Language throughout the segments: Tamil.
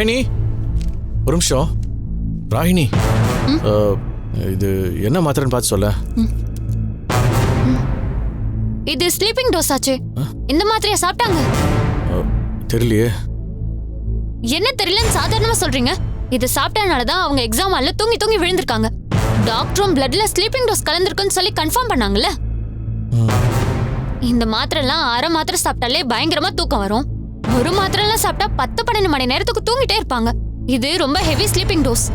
ராகினி? ஒரு நிமிஷம். ராகினி இது என்ன மாத்திரைன்னு பார்த்து சொல்ல. இது ஸ்லீப்பிங் டோஸ் ஆச்சு. இந்த மாத்திரைய சாப்பிட்டாங்க. தெரியலையே. என்ன தெரியலன்னு சாதாரணமா சொல்றீங்க? இது சாப்பிட்டனால தான் அவங்க எக்ஸாம் ஹால்ல தூங்கி தூங்கி விழுந்திருக்காங்க. டாக்டரும் பிளட்ல ஸ்லீப்பிங் டோஸ் கலந்திருக்குன்னு சொல்லி கன்ஃபார்ம் பண்ணாங்கல்ல. இந்த மாத்திரைலாம் அரை மாத்திரை சாப்பிட்டாலே பயங்கரமா தூக்கம் வரும். ஒரு மாத்திரைலாம் சாப்பிட்டா பத்து பன்னெண்டு மணி நேரத்துக்கு தூங்கிட்டே இருப்பாங்க. இது ரொம்ப ஹெவி ஸ்லீப்பிங் டோஸ்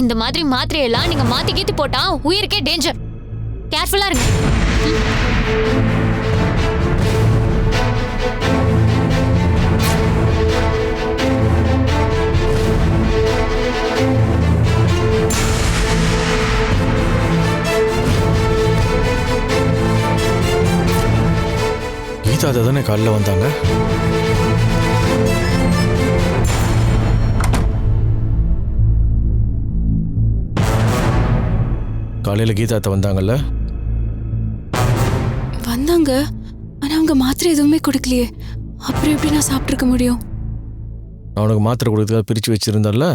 இந்த மாதிரி மாத்திரையெல்லாம் நீங்க மாத்தி கீத்தி போட்டா உயிருக்கே டேஞ்சர் கேர்ஃபுல்லா இருங்க. கீதா அதை தானே காலைல வந்தாங்க? காலையில் கீதா அத்தை வந்தாங்கல்ல? வந்தாங்க. ஆனா அவங்க மாத்திரை எதுவுமே கொடுக்கலையே. அப்புறம் எப்படி நான் சாப்பிட்டிருக்க முடியும்? நான் உனக்கு மாத்திரை கொடுக்கறதுக்காக பிரித்து வச்சிருந்தேன்ல?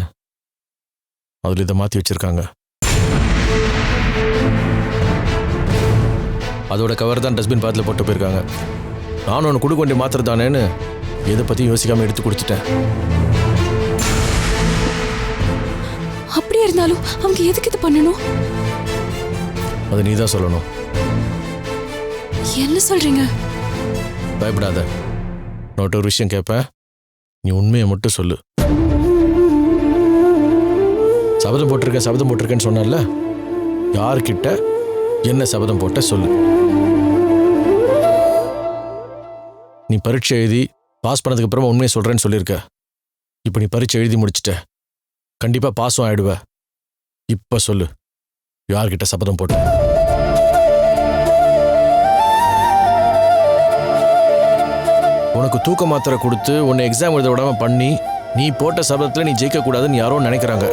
அதில் இதை மாற்றி வச்சிருக்காங்க. அதோட கவர் தான் டஸ்ட்பின் பாத்தில் போட்டு போயிருக்காங்க. நானும் உனக்கு கொடுக்க வேண்டிய மாத்திரை தானேன்னு எதை பற்றியும் யோசிக்காமல் எடுத்து குடிச்சிட்டேன் அப்படியே இருந்தாலும் அவங்க எதுக்கு இது பண்ணணும்? அதை நீ தான் சொல்லணும். என்ன சொல்றீங்க? பயப்படாத. நான் ஒரு விஷயம் கேட்பேன். நீ உண்மையை மட்டும் சொல்லு. சபதம் போட்டிருக்க சபதம் போட்டிருக்கேன்னு சொன்னல யார்கிட்ட என்ன சபதம் போட்ட சொல்லு. நீ பரீட்சை எழுதி பாஸ் பண்ணதுக்கு அப்புறமா உண்மையை சொல்றேன்னு சொல்லியிருக்க. இப்போ நீ பரீட்சை எழுதி முடிச்சிட்ட. கண்டிப்பா பாஸும் ஆயிடுவ. இப்ப சொல்லு. யார்கிட்ட சபதம் போட்டு? உனக்கு தூக்க மாத்திரை கொடுத்து உன்னை எக்ஸாம் எழுத விடாம பண்ணி நீ போட்ட சபதத்தில் நீ ஜெயிக்கக்கூடாதுன்னு யாரோ நினைக்கிறாங்க.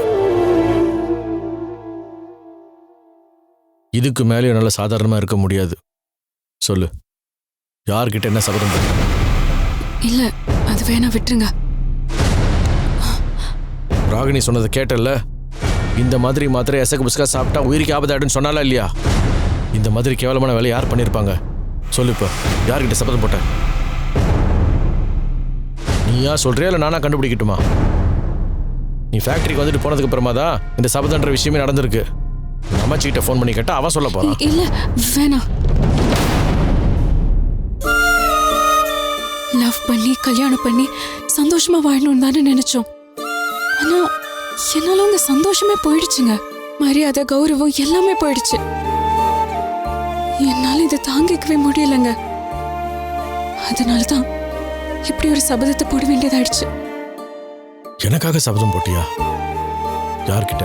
இதுக்கு மேலே என்னால் சாதாரணமாக இருக்க முடியாது. சொல்லு. யார்கிட்ட என்ன சபதம் இல்ல அது வேணா விட்டுருங்க. ராகினி சொன்னதை கேட்டல்ல? இந்த மாதிரி மாத்திரை எசக்கு புஸ்கா சாப்பிட்டா உயிருக்கு ஆபத்தாயிடுன்னு சொன்னாலா இல்லையா? இந்த மாதிரி கேவலமான வேலை யார் பண்ணியிருப்பாங்க? சொல்லு இப்போ யார்கிட்ட சபதம் போட்ட? நீயா சொல்றியா இல்லை நானா கண்டுபிடிக்கட்டுமா? நீ ஃபேக்டரிக்கு வந்துட்டு போனதுக்கு அப்புறமா தான் இந்த சபதன்ற விஷயமே நடந்திருக்கு. அம்மாச்சிக்கிட்ட ஃபோன் பண்ணி கேட்டா அவன் சொல்ல போறான் இல்ல வேணாம். லவ் பண்ணி கல்யாணம் பண்ணி சந்தோஷமா வாழணும்னு தானே நினைச்சோம். ஆனா என்னால உங்க சந்தோஷமே போயிடுச்சுங்க. மரியாதை கௌரவம் எல்லாமே போயிடுச்சு. என்னால இதை தாங்கிக்கவே முடியலங்க. அதனாலதான் இப்படி ஒரு சபதத்தை போட வேண்டியதாயிடுச்சு. எனக்காக சபதம் போட்டியா? யார்கிட்ட?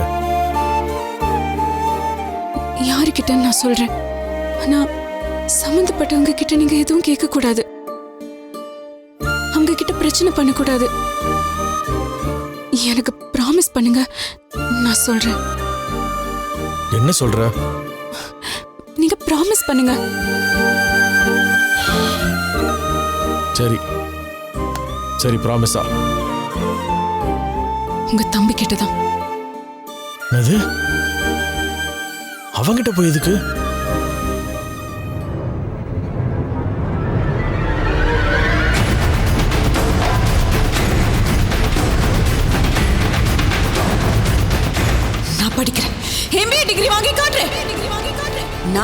யாருக்கிட்டன்னு நான் சொல்றேன். ஆனா சம்பந்தப்பட்டவங்க கிட்ட நீங்க எதுவும் கேட்க கூடாது பிரச்சனை பண்ணக்கூடாது. எனக்கு ப்ராமிஸ் பண்ணுங்க நான் சொல்றேன். என்ன சொல்ற? நீங்க ப்ராமிஸ் பண்ணுங்க. சரி. சரி ப்ராமிஸா உங்க தம்பி கிட்ட தான் என்னது? அவங்கிட்ட போய் எதுக்கு?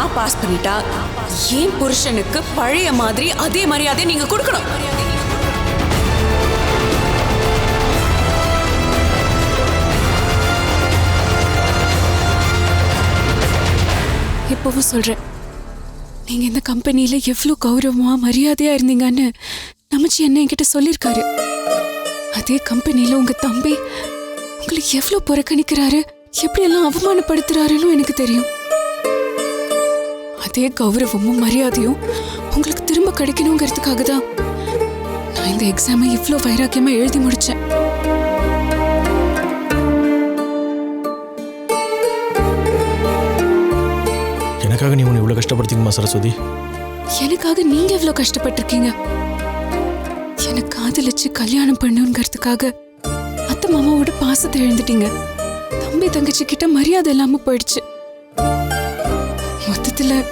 நான் பாஸ் பண்ணிட்டா என் புருஷனுக்கு பழைய மாதிரி அதே மரியாதை நீங்க கொடுக்கணும்? இப்பவும் சொல்றேன். நீங்க இந்த கம்பெனியில எவ்வளவு கௌரவமா மரியாதையா இருந்தீங்கன்னு நமச்சி என்ன என்கிட்ட சொல்லியிருக்காரு. அதே கம்பெனியில உங்க தம்பி உங்களை எவ்வளவு புறக்கணிக்கிறாரு எப்படியெல்லாம் அவமானப்படுத்துறாருன்னு எனக்கு தெரியும். அதே கௌரவமும் மரியாதையும் உங்களுக்கு திரும்ப கிடைக்கணுங்கிறதுக்காக தான் நான் இந்த எக்ஸாமை இவ்வளோ வைராக்கியமா எழுதி முடிச்சேன். எனக்காக நீ உன்னை இவ்வளோ கஷ்டப்படுத்திக்குமா சரஸ்வதி? எனக்காக நீங்க எவ்வளவு கஷ்டப்பட்டிருக்கீங்க. என்னை காதலிச்சு கல்யாணம் பண்ணுங்கிறதுக்காக அத்தை மாமாவோட பாசத்தை இழந்துட்டீங்க. தம்பி தங்கச்சி கிட்ட மரியாதை இல்லாம போயிடுச்சு. மொத்தத்துல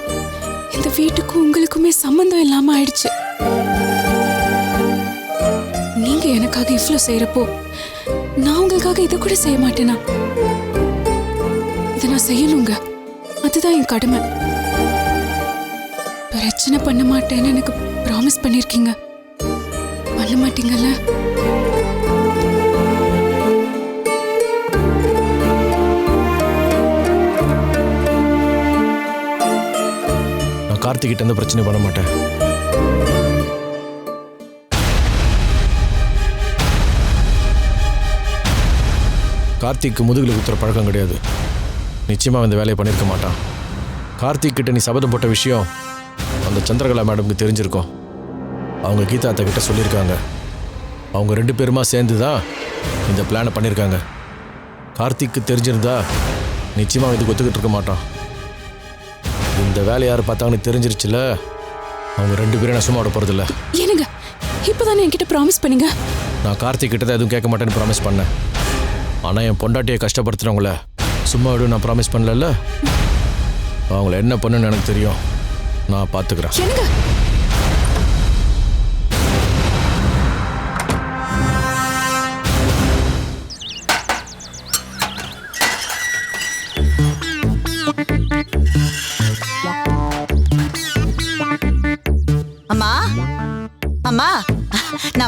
இந்த வீட்டுக்கும் உங்களுக்குமே சம்பந்தம் இல்லாம ஆயிடுச்சு. நீங்க எனக்காக இவ்வளவு செய்யறப்போ நான் உங்களுக்காக இதை கூட செய்ய மாட்டேனா? இதை நான் செய்யணுங்க. அதுதான் என் கடமை. பிரச்சனை பண்ண மாட்டேன்னு எனக்கு ப்ராமிஸ் பண்ணிருக்கீங்க. பண்ண மாட்டீங்கல்ல? நான் கார்த்திகிட்ட எந்த பிரச்சனையும் பண்ண மாட்டேன். கார்த்திக்கு முதுகில் குத்துற பழக்கம் கிடையாது. நிச்சயமாக இந்த வேலையை பண்ணியிருக்க மாட்டான். கார்த்திக் கிட்ட நீ சபதம் போட்ட விஷயம் அந்த சந்திரகலா மேடம்க்கு தெரிஞ்சிருக்கும். அவங்க கீதா அத்தை கிட்ட சொல்லியிருக்காங்க. அவங்க ரெண்டு பேருமா சேர்ந்து தான் இந்த பிளானை பண்ணியிருக்காங்க கார்த்திக்கு தெரிஞ்சிருந்தா நிச்சயமாக இதுக்கு ஒத்துக்கிட்டு இருக்க மாட்டான். இந்த வேலை யார் பார்த்தாங்கன்னு தெரிஞ்சிருச்சுல அவங்க ரெண்டு பேரும் நான் சும்மா விட போகிறதில்ல ஏனுங்க இப்பதானே என்கிட்ட ப்ராமிஸ் பண்ணீங்க? நான் கார்த்திக் கிட்ட தான் எதுவும் கேட்க மாட்டேன்னு ப்ராமிஸ் பண்ணேன். ஆனால் என் பொண்டாட்டியை கஷ்டப்படுத்துறவங்கள சும்மா விடு நான் ப்ராமிஸ் பண்ணல அவங்கள என்ன பண்ணுன்னு எனக்கு தெரியும். நான் பார்த்துக்கிறேன்.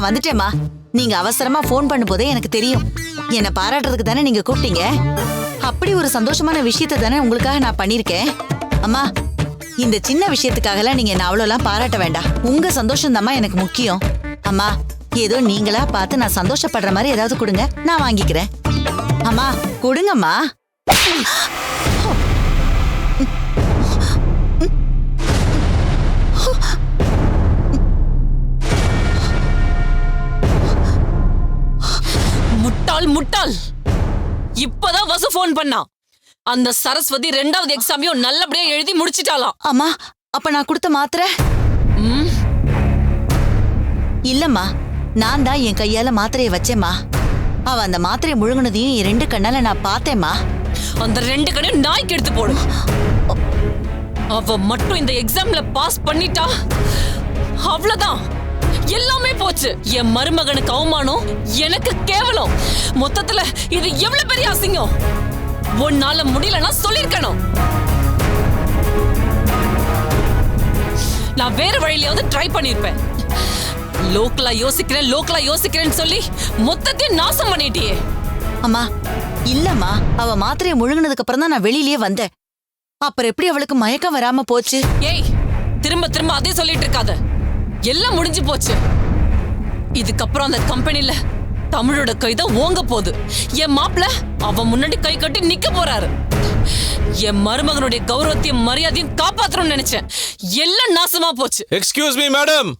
நான் வந்துட்டேம்மா. நீங்க அவசரமா ஃபோன் பண்ணும்போதே எனக்கு தெரியும். என்ன பாராட்டுறதுக்கு தானே நீங்க கூப்பிட்டீங்க? அப்படி ஒரு சந்தோஷமான விஷயத்தை தானே உங்களுக்காக நான் பண்ணிருக்கேன் அம்மா இந்த சின்ன விஷயத்துக்காகலாம் நீங்க என்ன அவ்வளோலாம் பாராட்ட வேண்டாம். உங்க சந்தோஷம் எனக்கு முக்கியம். அம்மா ஏதோ நீங்களா பார்த்து நான் சந்தோஷப்படுற மாதிரி ஏதாவது கொடுங்க. நான் வாங்கிக்கிறேன். அம்மா கொடுங்கம்மா. முட்டாள் முட்டாள். இப்பதான் வசு ஃபோன் பண்ணா. அந்த சரஸ்வதி ரெண்டாவது எக்ஸாமையும் நல்லபடியா எழுதி முடிச்சிட்டாளாம். அம்மா அப்ப நான் கொடுத்த மாத்திரை? ம், இல்லம்மா நான் தான் என் கையால மாத்திரையை வச்சேம்மா. அவ அந்த மாத்திரையை முழுங்குனதையும் என் ரெண்டு கண்ணால நான் பார்த்தேம்மா. அந்த ரெண்டு கடையும் நாய்க்கு எடுத்து போடு. அவ மட்டும் இந்த எக்ஸாம்ல பாஸ் பண்ணிட்டா. அவ்வளவுதான். எல்லாமே போச்சு. என் மருமகனுக்கு அவமானம் எனக்கு கேவலம். மொத்தத்துல இது எவ்வளவு பெரிய அசிங்கம்? உன்னால முடியலன்னா சொல்லிருக்கணும். நான் வேற வழியிலயாவது ட்ரை பண்ணிருப்பேன். லோக்கலா யோசிக்கிறேன் லோக்கலா யோசிக்கிறேன்னு சொல்லி மொத்தத்தையும் நாசம் பண்ணிட்டியே. அம்மா இல்லம்மா அவ மாத்திரையை முழுங்குனதுக்கு அப்புறம் தான் நான் வெளியிலயே வந்தேன். அப்புறம் எப்படி அவளுக்கு மயக்கம் வராம போச்சு? ஏய் திரும்ப திரும்ப அதே சொல்லிட்டு இருக்காத. எல்லாம் முடிஞ்சு போச்சு. இதுக்கப்புறம் அந்த கம்பெனில தமிழோட கை தான் ஓங்க போகுது. என் மாப்பிள அவன் முன்னாடி கை கட்டி நிக்க போறாரு. என் மருமகனுடைய கௌரவத்தையும் மரியாதையும் காப்பாத்தணும்னு நினைச்சேன். எல்லாம் நாசமா போச்சு. எக்ஸ்கியூஸ் மீ மேடம்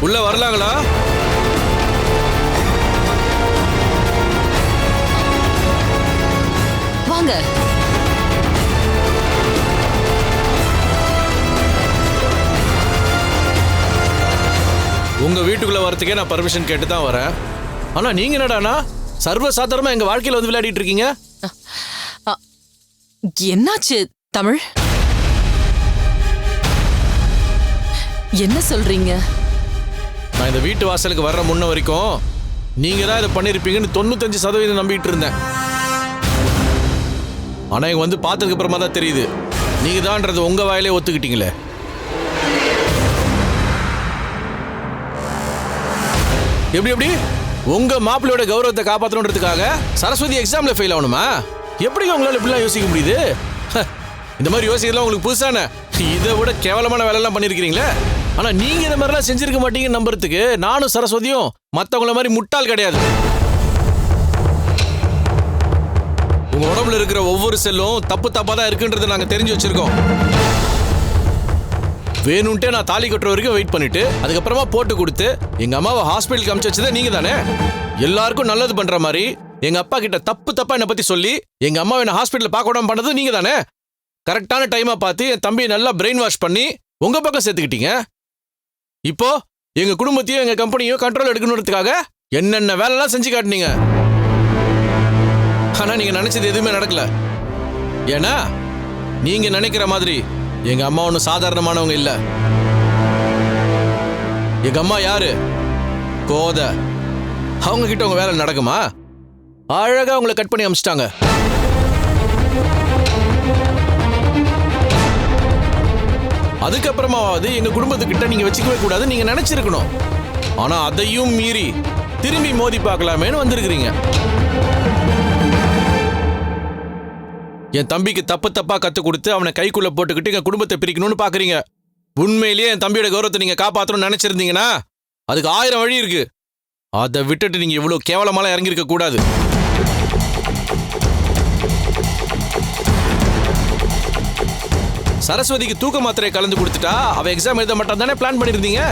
உள்ள வரலாங்களா? வாங்க. உங்க வீட்டுக்குள்ள வரதுக்கே நான் பர்மிஷன் கேட்டு தான் வரேன். ஆனா நீங்க என்னடானா சர்வ சாதாரணமா எங்க வாழ்க்கையில வந்து விளையாடிட்டு இருக்கீங்க? என்னாச்சு தமிழ்? என்ன சொல்றீங்க? நான் இந்த வீட்டு வாசலுக்கு வர்ற முன்ன வரைக்கும் நீங்க தான் இதை பண்ணிருப்பீங்கன்னு தொண்ணூத்தஞ்சு சதவீதம் நம்பிட்டு இருந்தேன். ஆனா இங்க வந்து பார்த்ததுக்கு அப்புறமா தான் தெரியுது. நீங்க தான்ன்றது உங்க வாயிலே ஒத்துக்கிட்டீங்களே. எப்படி எப்படி? உங்க மாப்பிள்ளையோட கௌரவத்தை காப்பாற்றணுன்றதுக்காக சரஸ்வதி எக்ஸாம்ல ஃபெயில் ஆகணுமா? எப்படி உங்களால இப்படிலாம் யோசிக்க முடியுது? ஹ, இந்த மாதிரி யோசிக்கலாம் உங்களுக்கு புதுசான. இதை விட கேவலமான வேலையெல்லாம் பண்ணியிருக்கிறீங்களே. ஆனால் நீங்கள் இந்த மாதிரிலாம் செஞ்சிருக்க மாட்டீங்கன்னு நம்புறதுக்கு நானும் சரஸ்வதியும் மற்றவங்கள மாதிரி முட்டாள் கிடையாது. உங்க உடம்புல இருக்கிற ஒவ்வொரு செல்லும் தப்பு தப்பா தான் இருக்குன்றதை நாங்க தெரிஞ்சு வச்சிருக்கோம். வேணும்ட்டே நான் தாலி கட்டுற வரைக்கும் வெயிட் பண்ணிட்டு அதுக்கப்புறமா போட்டு கொடுத்து எங்க அம்மாவை ஹாஸ்பிட்டலுக்கு அனுப்பிச்சு வச்சதே நீங்க தானே எல்லாருக்கும் நல்லது பண்ற மாதிரி எங்க அப்பா கிட்ட தப்பு தப்பா என்னை பத்தி சொல்லி எங்க அம்மாவை என்ன ஹாஸ்பிட்டல் பார்க்க விடாம பண்ணது நீங்க தானே கரெக்டான டைமா பார்த்து என் தம்பியை நல்லா பிரெயின் வாஷ் பண்ணி உங்க பக்கம் சேர்த்துக்கிட்டீங்க. இப்போ எங்க குடும்பத்தையும் எங்க கம்பெனியும் கண்ட்ரோல் எடுக்கணுன்றதுக்காக என்னென்ன வேலைலாம் செஞ்சு காட்டினீங்க? ஆனால் நீங்க நினைச்சது எதுவுமே நடக்கல. ஏன்னா நீங்க நினைக்கிற மாதிரி எங்க அம்மா ஒன்றும் சாதாரணமானவங்க இல்ல. எங்க அம்மா யாரு? கோத. அவங்க கிட்ட உங்க வேலை நடக்குமா? அழகா உங்களை கட் பண்ணி அமிச்சிட்டாங்க. அதுக்கப்புறமாவது எங்க குடும்பத்துக்கிட்ட நீங்க வச்சுக்கவே கூடாது நீங்க நினைச்சிருக்கணும். ஆனா அதையும் மீறி திரும்பி மோதி பார்க்கலாமேன்னு வந்திருக்கிறீங்க. என் தம்பிக்கு தப்பு தப்பா கத்து கொடுத்து அவனை கைக்குள்ள போட்டுக்கிட்டு எங்க குடும்பத்தை பிரிக்கணும்னு பாக்குறீங்க. உண்மையிலேயே என் தம்பியோட கௌரவத்தை நீங்க காப்பாத்தணும்னு நினைச்சிருந்தீங்கன்னா அதுக்கு ஆயிரம் வழி இருக்கு. அதை விட்டுட்டு நீங்க இவ்வளவு கேவலமாலாம் இறங்கியிருக்க கூடாது. சரஸ்வதிக்கு தூக்க மாத்திரை கலந்து கொடுத்துட்டா அவ எக்ஸாம் எழுத மாட்டான் தானே பிளான் பண்ணிருந்தீங்க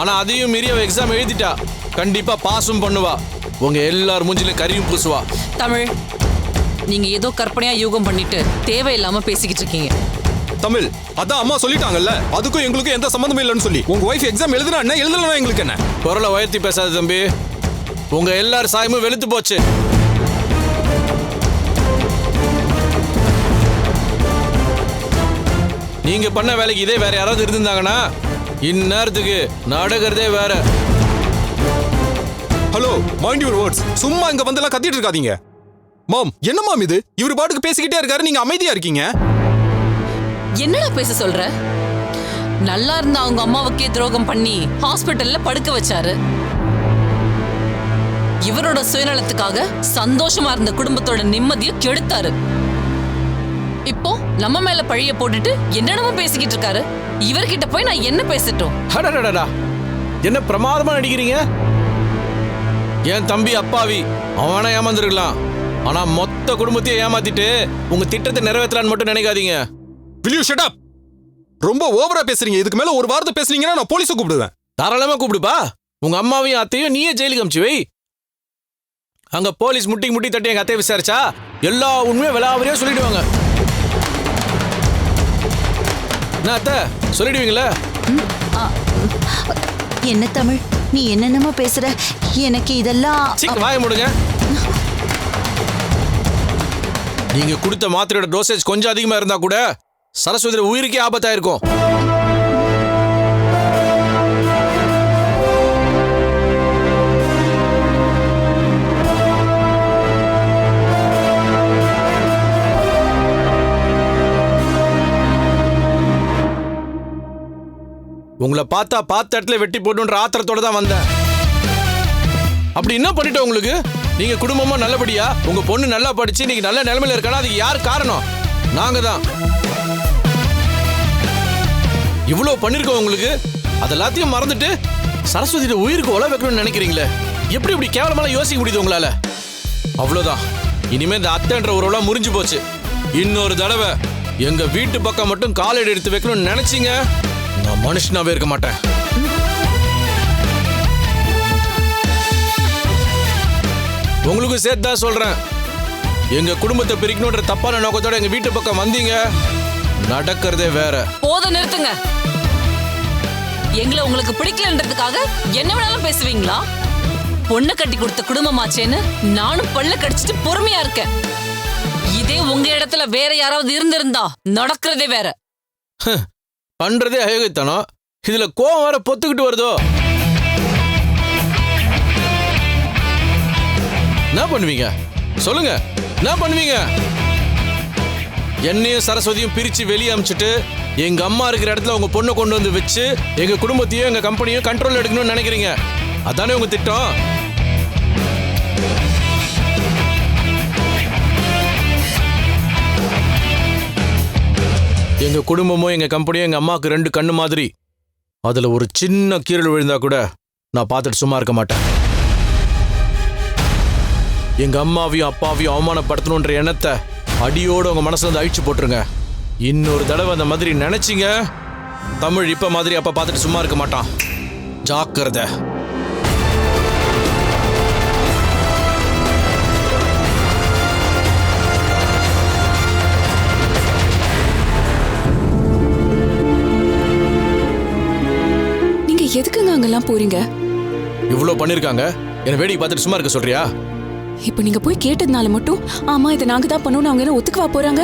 ஆனா அதையும் மீறி அவ எக்ஸாம் எழுதிட்டா. கண்டிப்பா பாஸும் பண்ணுவா. உங்க எல்லார் மூஞ்சிலும் கறியும் பூசுவா. தமிழ் நீங்க ஏதோ கற்பனையா யூகம் பண்ணிட்டு தேவையில்லாம பேசிக்கிட்டு இருக்கீங்க. தமிழ் அதான் அம்மா சொல்லிட்டாங்கல்ல? அதுக்கும் எங்களுக்கும் எந்த சம்மந்தமும் இல்லைன்னு சொல்லி. உங்க ஒய்ஃப் எக்ஸாம் எழுதுனா என்ன? எழுதலாம் எங்களுக்கு என்ன? குரலை உயர்த்தி பேசாத தம்பி. உங்க எல்லார் சாயமும் வெளுத்து போச்சு. நீங்க பண்ண வேலைக்கு இதே வேற யாராவது இருந்திருந்தாங்கன்னா இந்நேரத்துக்கு நடக்கிறதே வேற. ஹலோ மைண்ட் யுவர் வேர்ட்ஸ் சும்மா இங்க வந்து எல்லாம் கத்திட்டு இருக்காதீங்க. மாம் என்ன மாம் இது? இவர் பாட்டுக்கு பேசிக்கிட்டே இருக்காரு நீங்க அமைதியா இருக்கீங்க. என்னடா பேச சொல்ற? நல்லா இருந்த அவங்க அம்மாவுக்கே துரோகம் பண்ணி ஹாஸ்பிட்டல்ல படுக்க வச்சாரு. இவரோட சுயநலத்துக்காக சந்தோஷமா இருந்த குடும்பத்தோட நிம்மதியை கெடுத்தாரு. இப்போ நம்ம மேல பழிய போட்டுட்டு என்னென்னமோ பேசிக்கிட்டு இருக்காரு. இவர்கிட்ட போய் நான் என்ன பேசட்டும்? அடடடடா. என்ன பிரமாதமா நடிக்கிறீங்க? என் தம்பி அப்பாவி அவனா ஏமாந்துருக்கலாம். ஆனா மொத்த குடும்பத்தையும் ஏமாத்திட்டு உங்க திட்டத்தை நிறைவேற்றலான்னு மட்டும் நினைக்காதீங்க. Will you shut up? ரொம்ப ஓவரா பேசுறீங்க. இதுக்கு மேல ஒரு வார்த்தை பேசுனீங்கன்னா நான் போலீஸை கூப்பிடுவேன். தாராளமா கூப்பிடுப்பா. உங்க அம்மாவையும் அத்தையும் நீயே ஜெயிலுக்கு அமிச்சு வை. அங்க போலீஸ் முட்டி முட்டி தட்டி எங்க அத்தையை விசாரிச்சா எல்லா உண்மையும் விலாவரியா சொல்லிடுவாங்க. என்ன அத்தை? சொல்லிடுவீங்களா? என்ன தமிழ்? நீ என்னென்னமோ பேசுற. எனக்கு இதெல்லாம் சீக்கிரம் வாய முடுங்க. நீங்க கொடுத்த மாத்திரையோட டோசேஜ் கொஞ்சம் அதிகமா இருந்தா கூட சரஸ்வதி உயிருக்கே ஆபத்தா இருக்கும் உங்களை பார்த்தா பார்த்த இடத்துல வெட்டி போட்டுன்ற ஆத்திரத்தோட தான் வந்தேன். அப்படி என்ன பண்ணிட்டோம் உங்களுக்கு? நீங்க குடும்பமா நல்லபடியா உங்க பொண்ணு நல்லா படிச்சு நீங்க நல்ல நிலைமையில இருக்கானா அதுக்கு யார் காரணம்? நாங்க தான். இவ்வளவு பண்ணிருக்கோம் உங்களுக்கு. அதெல்லாத்தையும் மறந்துட்டு சரஸ்வதியோட உயிருக்கு உல வைக்கணும்னு நினைக்கிறீங்களே? எப்படி இப்படி கேவலமான யோசிக்க முடியுது உங்களால? அவ்வளவுதான். இனிமே இந்த அத்தைன்ற உறவுலாம் முறிஞ்சு போச்சு. இன்னொரு தடவை எங்க வீட்டு பக்கம் மட்டும் காலடி எடுத்து வைக்கணும்னு நினைச்சீங்க நான் மனுஷனாவே இருக்க மாட்டேன். உங்களுக்கும் சேர்த்து தான் சொல்றேன். எங்க குடும்பத்தை பிரிக்கணுன்ற தப்பான நோக்கத்தோட எங்க வீட்டு பக்கம் வந்தீங்க. நடக்கிறதே வேற. போத நிறுத்துங்க. எங்களை உங்களுக்கு பிடிக்கலன்றதுக்காக என்ன வேணாலும் பேசுவீங்களா? பொண்ணு கட்டி கொடுத்த குடும்பமாச்சேன்னு நானும் பல்ல கடிச்சிட்டு பொறுமையா இருக்கேன். இதே உங்க இடத்துல வேற யாராவது இருந்திருந்தா நடக்கிறதே வேற. பண்றதே அயோக்கியத்தனம். இதுல கோவம் வேற பொத்துக்கிட்டு வருதோ? என்ன பண்ணுவீங்க? சொல்லுங்க. என்ன பண்ணுவீங்க? என்னையும் சரஸ்வதியும் பிரிச்சு வெளியே அமிச்சிட்டு எங்க அம்மா இருக்கிற இடத்துல உங்க பொண்ணை கொண்டு வந்து வச்சு எங்க குடும்பத்தையும் எங்க கம்பெனியும் கண்ட்ரோல் எடுக்கணும்னு நினைக்கிறீங்க. அதானே உங்க திட்டம்? எங்க குடும்பமும் எங்க கம்பெனியும் எங்க அம்மாவுக்கு ரெண்டு கண்ணு மாதிரி. அதுல ஒரு சின்ன கீரல் விழுந்தா கூட நான் பார்த்துட்டு சும்மா இருக்க மாட்டேன். எங்க அம்மாவையும் அப்பாவையும் அவமானப்படுத்தணுன்ற எண்ணத்தை அடியோடு உங்க மனசுல இருந்து அழிச்சு போட்டுருங்க. இன்னொரு தடவை அந்த மாதிரி நினைச்சிங்க தமிழ் இப்ப மாதிரி அப்ப பார்த்துட்டு சும்மா இருக்க மாட்டான். ஜாக்கிரதை. எதுக்குங்க அங்கெல்லாம் போறீங்க? இவ்வளோ பண்ணியிருக்காங்க என்னை வேடிக்கை பார்த்துட்டு சும்மா இருக்க சொல்றியா? இப்போ நீங்க போய் கேட்டதுனால மட்டும் ஆமா இதை நாங்க தான் பண்ணோம்னு அவங்க என்ன ஒத்துக்கவா போறாங்க?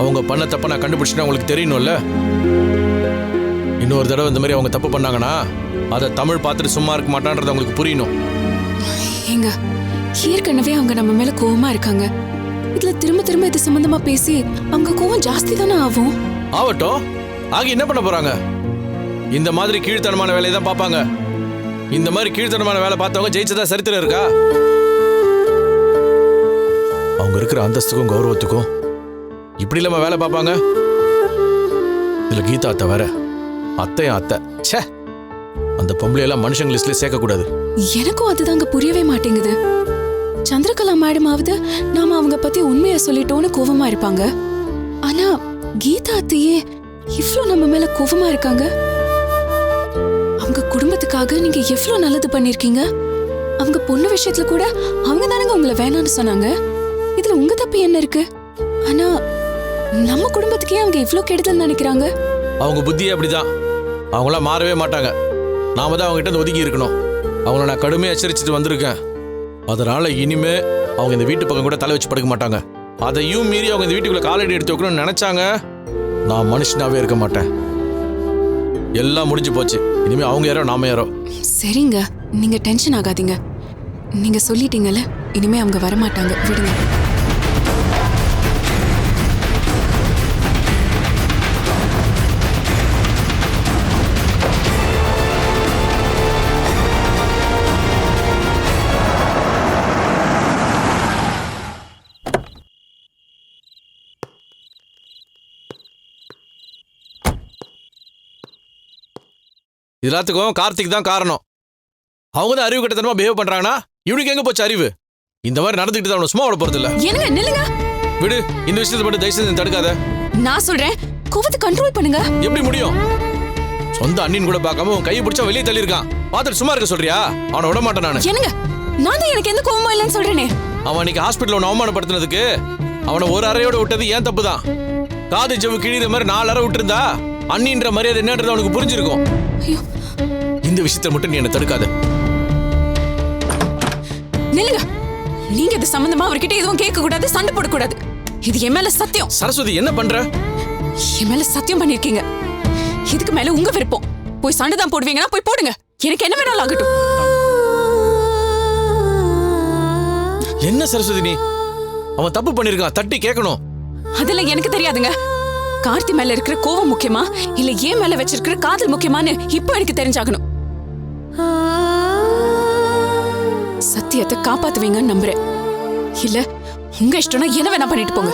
அவங்க பண்ண தப்ப நான் கண்டுபிடிச்சிட்டா உங்களுக்கு தெரியணும்ல இன்னொரு தடவை இந்த மாதிரி அவங்க தப்பு பண்ணாங்கன்னா அதை தமிழ் பார்த்துட்டு சும்மா இருக்க மாட்டான்றது அவங்களுக்கு புரியணும். ஏங்க ஏற்கனவே அவங்க நம்ம மேல கோவமா இருக்காங்க. இதுல திரும்ப திரும்ப இது சம்பந்தமா பேசி அவங்க கோவம் ஜாஸ்தி தானே ஆகும்? ஆகட்டும். ஆகி என்ன பண்ண போறாங்க? இந்த மாதிரி கீழ்த்தனமான வேலையை தான் பார்ப்பாங்க. இந்த மாதிரி கீழ்த்தனமான வேலை பார்த்தவங்க ஜெயிச்சதா சரித்திரம் இருக்கா? அவங்க இருக்கிற அந்தஸ்துக்கும் கௌரவத்துக்கும் இப்படி இல்லாம வேலை பார்ப்பாங்க? இதுல கீதா அத்தை வேற. அத்தையும் அத்தை. ச்சே! அந்த பொம்பளை எல்லாம் மனுஷங்க லிஸ்ட்ல சேர்க்க கூடாது எனக்கும் அதுதாங்க புரியவே மாட்டேங்குது. சந்திரகலா மேடமாவது நாம அவங்க பத்தி உண்மையை சொல்லிட்டோம்னு கோவமா இருப்பாங்க. ஆனா கீதா அத்தையே இவ்ளோ நம்ம மேல கோவமா இருக்காங்க? குடும்பத்துக்காக நீங்க எவ்வளவு நல்லது பண்ணிருக்கீங்க? அவங்க பொண்ணு விஷயத்துல கூட அவங்க தானங்க உங்களை வேணாம்னு சொன்னாங்க. இதுல உங்க தப்பு என்ன இருக்கு? ஆனா நம்ம குடும்பத்துக்கே அவங்க இவ்வளவு கெடுதல் நினைக்கிறாங்க. அவங்க புத்தியே அப்படிதான். அவங்களாம் மாறவே மாட்டாங்க. நாம தான் அவங்ககிட்ட இருந்து ஒதுங்கி இருக்கணும். அவங்கள நான் கடுமையாக எச்சரிச்சுட்டு வந்திருக்கேன். அதனால இனிமே அவங்க இந்த வீட்டு பக்கம் கூட தலை வச்சு படுக்க மாட்டாங்க. அதையும் மீறி அவங்க இந்த வீட்டுக்குள்ள காலடி எடுத்து வைக்கணும்னு நினைச்சாங்க நான் மனுஷனாவே இருக்க மாட்டேன். எல்லாம் முடிஞ்சு போச்சு. இனிமே அவங்க யாரோ நாம யாரோ. சரிங்க. நீங்க டென்ஷன் ஆகாதீங்க. நீங்க சொல்லிட்டீங்கல்ல இனிமே அவங்க வரமாட்டாங்க. விடுங்க. எல்லாத்துக்கும் கார்த்திக் தான் காரணம். அவங்க தான் அறிவு கட்டத்தனமா பிஹேவ் பண்றாங்கன்னா இவனுக்கு எங்க போச்சு அறிவு? இந்த மாதிரி நடந்துக்கிட்டு தான் சும்மா விட போறது இல்ல என்னங்க நில்லுங்க. விடு இந்த விஷயத்தை மட்டும் தயவு செஞ்சு தடுக்காத. நான் சொல்றேன் கோவத்தை கண்ட்ரோல் பண்ணுங்க. எப்படி முடியும்? சொந்த அண்ணின் கூட பார்க்காம உன் கையை பிடிச்சா வெளியே தள்ளியிருக்கான். பார்த்துட்டு சும்மா இருக்க சொல்றியா? அவனை விட மாட்டேன் நானு. என்னங்க நான் தான் எனக்கு எந்த கோவமும் இல்லைன்னு சொல்றேனே. அவன் அன்னைக்கு ஹாஸ்பிட்டல் ஒன்று அவமானப்படுத்தினதுக்கு அவனை ஒரு அறையோட விட்டது ஏன் தப்பு தான் காது ஜெவு கிழிகிற மாதிரி நாலு அறை விட்டுருந்தா அண்ணின்ற மரியாதை என்னன்றது அவனுக்கு புரிஞ்சிருக்கும். இந்த விஷயத்தை மட்டும் நீ என்னை தடுக்காத. நில்லுங்க. நீங்க இது சம்பந்தமா அவர்கிட்ட எதுவும் கேட்க கூடாது சண்டை போடக்கூடாது. இது என் மேல சத்தியம். சரஸ்வதி என்ன பண்ற? என் மேல சத்தியம் பண்ணிருக்கீங்க. இதுக்கு மேல உங்க விருப்பம். போய் சண்டை தான் போடுவீங்கன்னா போய் போடுங்க. எனக்கு என்ன வேணாலும் ஆகட்டும். என்ன சரஸ்வதி நீ? அவன் தப்பு பண்ணிருக்கான். தட்டி கேட்கணும். அதெல்லாம் எனக்கு தெரியாதுங்க. கார்த்தி மேல இருக்கிற கோவம் முக்கியமா? இல்ல ஏன் மேல வச்சிருக்கிற காதல் முக்கியமான்னு இப்போ எனக்கு தெரிஞ்சாகணும். சத்தியத்தை காப்பாத்துவீங்கன்னு நம்புறேன். இல்ல உங்க இஷ்டம்னா என்ன வேணா பண்ணிட்டு போங்க.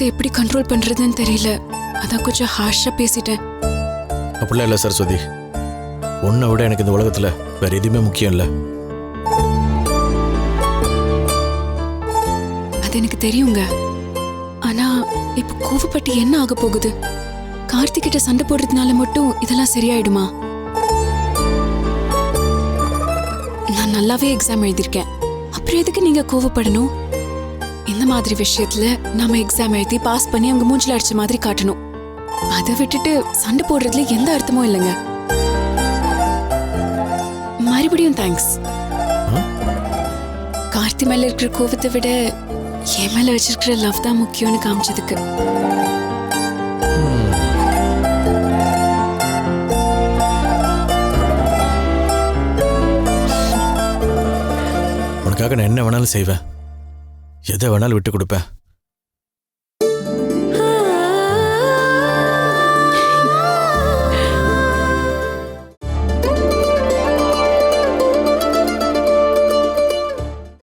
கோவத்தை எப்படி கண்ட்ரோல் பண்றதுன்னு தெரியல. அதான் கொஞ்சம் ஹார்ஷா பேசிட்டேன். அப்படிலாம் இல்லை சரஸ்வதி உன்னை விட எனக்கு இந்த உலகத்துல வேற எதுவுமே முக்கியம் இல்லை. அது எனக்கு தெரியுங்க. ஆனா இப்ப கோவப்பட்டு என்ன ஆக போகுது? கார்த்திக் கிட்ட சண்டை போடுறதுனால மட்டும் இதெல்லாம் சரியாயிடுமா? நான் நல்லாவே எக்ஸாம் எழுதியிருக்கேன். அப்புறம் எதுக்கு நீங்க கோவப்படணும்? இந்த மாதிரி விஷயத்துல நம்ம எக்ஸாம் எழுதி பாஸ் பண்ணி அவங்க மூஞ்சில அடிச்ச மாதிரி காட்டணும். அதை விட்டுட்டு சண்டை போடுறதுல எந்த அர்த்தமும் இல்லைங்க. மறுபடியும் தேங்க்ஸ் கார்த்தி மேல இருக்கிற கோபத்தை விட என் மேல வச்சிருக்கிற லவ் தான் முக்கியம்னு காமிச்சதுக்கு. உனக்காக நான் என்ன வேணாலும் செய்வேன். எதை வேணாலும் விட்டு கொடுப்பேன்.